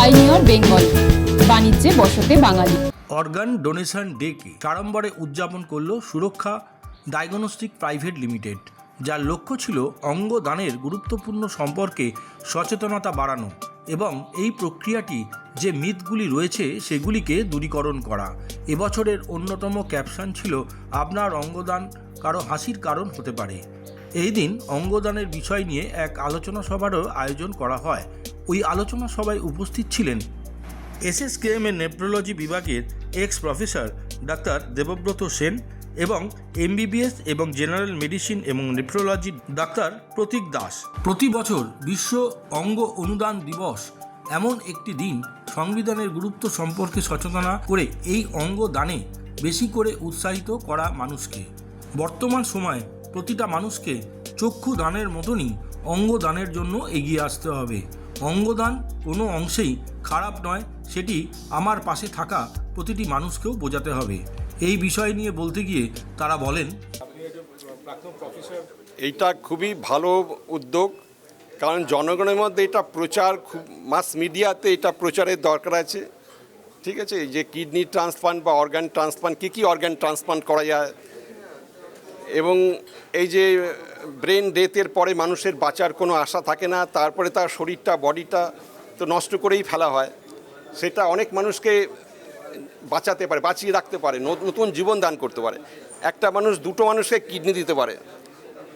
Pioneer Bengal. বাণিজ্যে বসতে বাঙালি। অর্গান ডোনেশন ডেকে সাড়ম্বরে উদযাপন করল সুরক্ষা ডায়াগনস্টিক প্রাইভেট লিমিটেড, যার লক্ষ্য ছিল অঙ্গ দানের গুরুত্বপূর্ণ সম্পর্কে সচেতনতা বাড়ানো এবং এই প্রক্রিয়াটি যে মিথগুলি রয়েছে সেগুলিকে দূরীকরণ করা। এবছরের অন্যতম ক্যাপশন ছিল আপনার অঙ্গদান কারও হাসির কারণ হতে পারে। এই দিন অঙ্গদানের বিষয় নিয়ে এক আলোচনা সভারও আয়োজন করা হয়। ওই আলোচনা সভায় উপস্থিত ছিলেন এসএসকেএম এর নেপ্রোলজি বিভাগের ex professor doctor Debabrata Sen এবং এমবিবিএস এবং জেনারেল মেডিসিন এবং নেপ্রোলজি ডাক্তার প্রতীক দাস। প্রতি বছর বিশ্ব অঙ্গ অনুদান দিবস এমন একটি দিন সংবিধানের গুরুত্ব সম্পর্কে সচেতনা করে এই অঙ্গ দানে বেশি করে উৎসাহিত করা মানুষকে। বর্তমান সময়ে প্রতিটা মানুষকে চক্ষু দানের মতনই অঙ্গ দানের জন্য এগিয়ে আসতে হবে। অঙ্গদান কোনো অংশেই খারাপ নয়, সেটি আমার পাশে থাকা প্রতিটি মানুষকেও বোঝাতে হবে। এই বিষয় নিয়ে বলতে গিয়ে তারা বলেন এইটা খুবই ভালো উদ্যোগ, কারণ জনগণের মধ্যে এটা প্রচার খুব মাস মিডিয়াতে এটা প্রচারের দরকার আছে। ঠিক আছে যে কিডনি ট্রান্সপ্লান্ট বা অর্গান ট্রান্সপ্লান্ট কী কী অর্গান ট্রান্সপ্লান্ট করা যায়? এবং এই যে ব্রেন ডেথের পরে মানুষের বাঁচার কোনো আশা থাকে না, তারপরে তার শরীরটা বডিটা তো নষ্ট করেই ফেলা হয়। সেটা অনেক মানুষকে বাঁচাতে পারে, বাঁচিয়ে রাখতে পারে নত- নতুন জীবন দান করতে পারে। একটা মানুষ দুটো মানুষকে কিডনি দিতে পারে।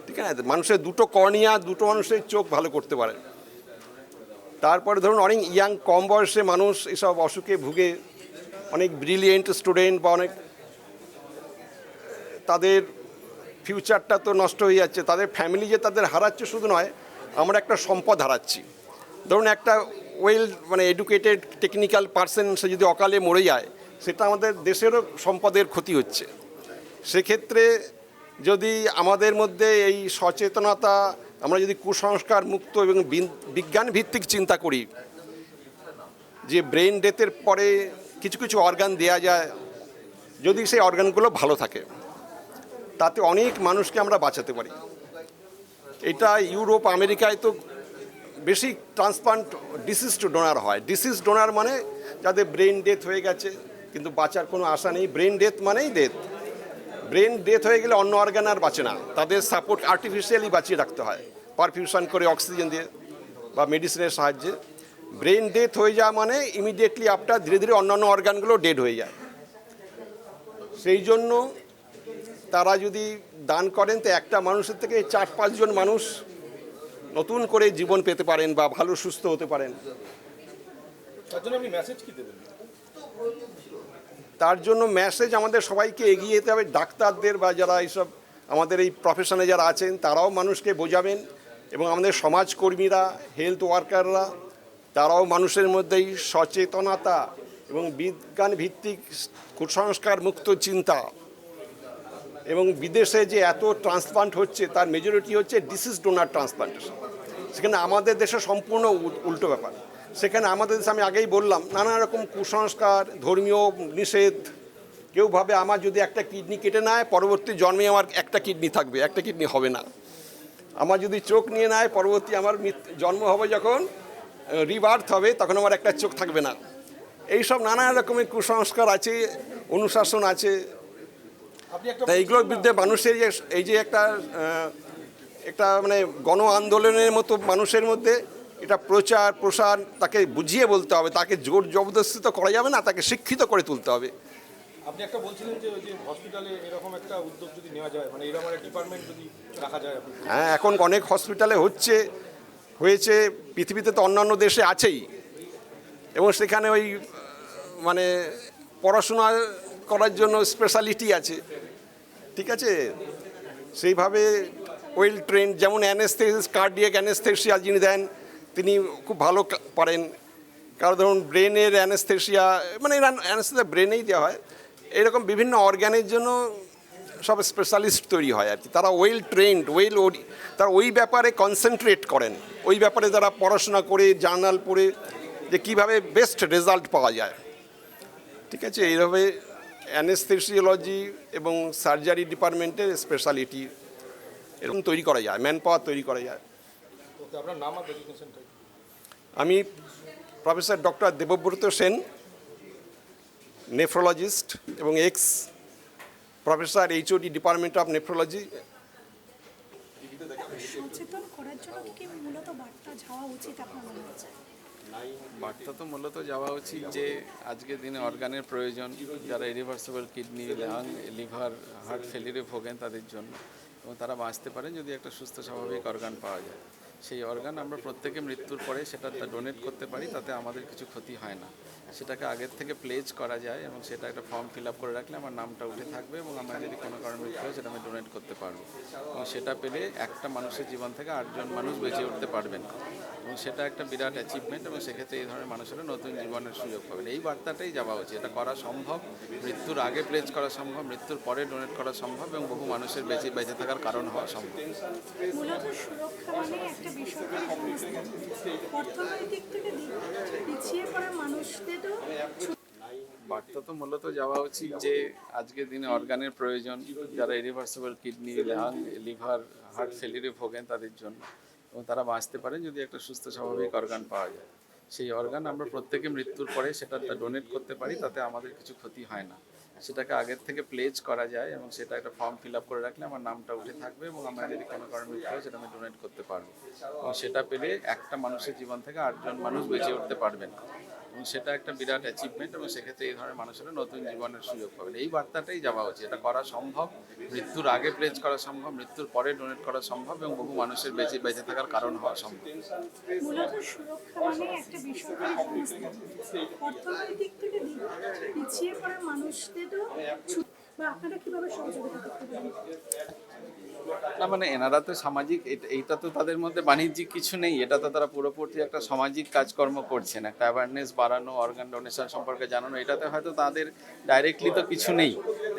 ঠিক আছে? মানুষের দুটো কর্নিয়া দুটো মানুষের চোখ ভালো করতে পারে। তারপরে ধরুন অনেক ইয়াং কম বয়সে মানুষ এসব অসুখে ভুগে, অনেক ব্রিলিয়েন্ট স্টুডেন্ট বা অনেক, তাদের ফিউচারটা তো নষ্ট হয়ে যাচ্ছে, তাদের ফ্যামিলি যে তাদের হারাচ্ছে শুধু নয়, আমরা একটা সম্পদ হারাচ্ছি। ধরুন একটা ওয়েল মানে এডুকেটেড টেকনিক্যাল পার্সন সে যদি অকালে মরে যায়, সেটা আমাদের দেশেরও সম্পদের ক্ষতি হচ্ছে। সেক্ষেত্রে যদি আমাদের মধ্যে এই সচেতনতা, আমরা যদি কুসংস্কার মুক্ত এবং বিজ্ঞান ভিত্তিক চিন্তা করি, যে ব্রেন ডেথের পরে কিছু কিছু অর্গান দেয়া যায়, যদি সেই অর্গানগুলো ভালো থাকে। তাতে অনেক মানুষকে আমরা বাঁচাতে পারি। এটা ইউরোপ, আমেরিকায় তো বেশি ট্রান্সপ্লান্ট ডিসিজ ডোনার হয়। ডিসিজ ডোনার মানে যাদের ব্রেন ডেথ হয়ে গেছে, কিন্তু বাঁচার কোনো আশা নেই। ব্রেন ডেথ মানেই ডেথ। ব্রেন ডেথ হয়ে গেলে অন্য অর্গান আর বাঁচে না। তাদের সাপোর্ট আর্টিফিশিয়ালি বাঁচিয়ে রাখতে হয়। পারফিউশন করে অক্সিজেন দিয়ে বা মেডিসিনের সাহায্যে। ব্রেন ডেথ হয়ে যাওয়া মানে ইমিডিয়েটলি আপনার ধীরে ধীরে অন্যান্য অর্গানগুলো ডেড হয়ে যায়। সেই জন্য তারা যদি দান করেন তো একটা মানুষের থেকে চার পাঁচজন মানুষ নতুন করে জীবন পেতে পারেন বা ভালো সুস্থ হতে পারেন। তার জন্য মেসেজ কি দেবেন? তার জন্য মেসেজ আমাদের সবাইকে এগিয়ে যেতে হবে। ডাক্তারদের বা যারা এইসব আমাদের এই প্রফেশনে যারা আছেন তারাও মানুষকে বোঝাবেন এবং আমাদের সমাজকর্মীরা হেলথ ওয়ার্কাররা তারাও মানুষের মধ্যে এই সচেতনতা এবং বিজ্ঞান ভিত্তিক কুসংস্কার মুক্ত চিন্তা এবং বিদেশে যে এত ট্রান্সপ্লান্ট হচ্ছে, তার মেজরিটি হচ্ছে ডিসিজ ডোনার ট্রান্সপ্লান্টেশন সেখানে আমাদের দেশে সম্পূর্ণ উল- উল্টো ব্যাপার। সেখানে আমাদের দেশে আমি আগেই বললাম, নানা রকম কুসংস্কার, ধর্মীয় নিষেধ, কেউ ভাবে আমার যদি একটা কিডনি কেটে নেয়, পরবর্তী জন্মে আমার একটা কিডনি থাকবে, একটা কিডনি হবে না। আমার যদি চোখ নিয়ে নেয়, পরবর্তী আমার জন্ম হবে যখন রিবার্থ হবে, তখন আমার একটা চোখ থাকবে না। এইসব নানা রকমের কুসংস্কার আছে, অনুশাসন আছে তাই এইগুলোর বিরুদ্ধে মানুষের যে এই যে একটা একটা মানে গণ আন্দোলনের মতো মানুষের মধ্যে এটা প্রচার প্রসার তাকে বুঝিয়ে বলতে হবে তাকে জোর জবরদস্তি তো করা যাবে না তাকে শিক্ষিত করে তুলতে হবে। আপনি একটা বলছিলেন যে ওই যে হসপিটালে এরকম একটা উদ্যোগ যদি নেওয়া যায় মানে এরকম একটা ডিপার্টমেন্ট যদি রাখা যায় হ্যাঁ এখন অনেক হসপিটালে হচ্ছে হয়েছে পৃথিবীতে তো অন্যান্য দেশে আছেই। এবং সেখানে ওই মানে পড়াশোনা করার জন্য স্পেশালিটি আছে। ঠিক আছে? সেইভাবে ওয়েল ট্রেন যেমন অ্যানেস্থেসিস কার্ডিয়াক অ্যানেস্থেসিয়া যিনি দেন, তিনি খুব ভালো পারেন। কারণ ধরুন, ব্রেনের অ্যানেস্থেসিয়া মানে অ্যানেস্থেসিয়া ব্রেনেই দেওয়া হয়। এরকম বিভিন্ন অর্গ্যানের জন্য সব স্পেশালিস্ট তৈরি হয় আর কি। তারা ওয়েল ট্রেন্ড ওয়েল তারা ওই ব্যাপারে কনসেন্ট্রেট করেন। ওই ব্যাপারে তারা পড়াশোনা করে জার্নাল পড়ে, যে কীভাবে বেস্ট রেজাল্ট পাওয়া যায়। ঠিক আছে? এইভাবে অ্যানেস্থেসিওলজি এবং সার্জারি ডিপার্টমেন্টের স্পেশালিটি এরকম তৈরি করা যায় ম্যান পাওয়ার তৈরি করা যায়। আপনার নাম আর আমি professor doctor Debabrata Sen nephrologist এবং ex professor HOD department of nephrology সচেতন করার জন্য কি কি মূলত বার্তা যাওয়া উচিত আপনার মনে হচ্ছে? বার্তা তো মূলত যাওয়া উচিত যে আজকের দিনে অর্গানের প্রয়োজন, যারা irreversible kidney lung liver heart ফেলিরে ভোগেন তাদের জন্য এবং তারা বাঁচতে পারেন যদি একটা সুস্থ, স্বাভাবিক অর্গান পাওয়া যায়। সেই অর্গান আমরা প্রত্যেকে মৃত্যুর পরে সেটা ডোনেট করতে পারি, তাতে আমাদের কিছু ক্ষতি হয় না। সেটাকে আগের থেকে প্লেজ করা যায় এবং সেটা একটা ফর্ম ফিল আপ করে রাখলে আমার নামটা উঠে থাকবে এবং আমরা যদি কোনো কারণে মৃত্যু হয় সেটা আমি ডোনেট করতে পারব। এবং সেটা পেলে একটা মানুষের জীবন থেকে আটজন মানুষ বেঁচে উঠতে পারবেন। এবং সেটা একটা বিরাট অ্যাচিভমেন্ট এবং সেক্ষেত্রে এই ধরনের মানুষেরা নতুন জীবনের সুযোগ পাবেন। এই বার্তাটাই যাওয়া উচিত। এটা করা সম্ভব, মৃত্যুর আগে প্লেজ করা সম্ভব, মৃত্যুর পরে ডোনেট করা সম্ভব এবং বহু মানুষের বেঁচে বেঁচে থাকার কারণ হওয়া সম্ভব। সুরক্ষা মানে একটা বেসরকারি সংস্থা। অর্থনৈতিক থেকে পিছিয়ে পড়া মানুষদেরও বার্তা তো মূলত যাওয়া উচিত যে আজকের দিনে অর্গানের প্রয়োজন, যারা irreversible kidney lung liver heart ফেলিয়ারে ভোগেন তাদের জন্য। এবং তারা বাঁচতে পারেন যদি একটা সুস্থ, স্বাভাবিক অর্গান পাওয়া যায়। সেই অর্গান আমরা প্রত্যেকে মৃত্যুর পরে সেটা ডোনেট করতে পারি, তাতে আমাদের কিছু ক্ষতি হয় না। সেটাকে আগের থেকে প্লেজ করা যায় এবং সেটা একটা ফর্ম ফিল আপ করে রাখলে আমার নামটা উঠে থাকবে এবং আমরা যদি কোনো কারণে উঠে সেটা আমি ডোনেট করতে পারব। এবং সেটা পেলে একটা মানুষের জীবন থেকে আটজন মানুষ বেঁচে উঠতে পারবেন। এবং সেটা একটা বিরাট অ্যাচিভমেন্ট এবং সেক্ষেত্রে এই ধরনের মানুষেরা নতুন জীবনের সুযোগ পাবেন এই বার্তাটাই যাওয়া উচিত, এটা করা সম্ভব, মৃত্যুর আগে প্লেজ করা সম্ভব, মৃত্যুর পরে ডোনেট করা সম্ভব এবং বহু মানুষের বেঁচে বেঁচে থাকার কারণ হওয়া সম্ভব। না মানে এনারা তো সামাজিক এইটা তো তাদের মধ্যে বাণিজ্যিক কিছু নেই, এটা তো তারা পুরোপুরি একটা সামাজিক কাজকর্ম করছেন একটা অ্যাওয়ারনেস বাড়ানো অর্গান ডোনেশন সম্পর্কে জানানো, এটাতে হয়তো তাদের ডাইরেক্টলি তো কিছু নেই।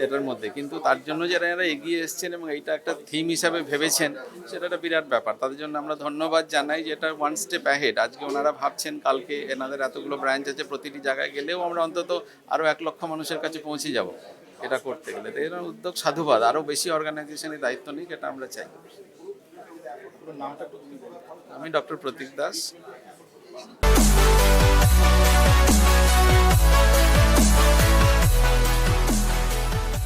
এটার মধ্যে। কিন্তু তার জন্য যারা এরা এগিয়ে এসছেন এবং এইটা একটা থিম হিসাবে ভেবেছেন সেটা একটা বিরাট ব্যাপার। তাদের জন্য আমরা ধন্যবাদ জানাই যে এটা ওয়ান স্টেপ অ্যাহেড আজকে ওনারা ভাবছেন কালকে এনাদের এতগুলো ব্রাঞ্চ আছে প্রতিটি জায়গায় গেলেও আমরা অন্তত আরও এক লক্ষ মানুষের কাছে পৌঁছে যাব এটা করতে গেলে। তো এরা উদ্যোগ সাধুবাদ। আরও বেশি অর্গানাইজেশনের দায়িত্ব নিক এটা আমরা চাই। আমি ডক্টর প্রতীক দাস।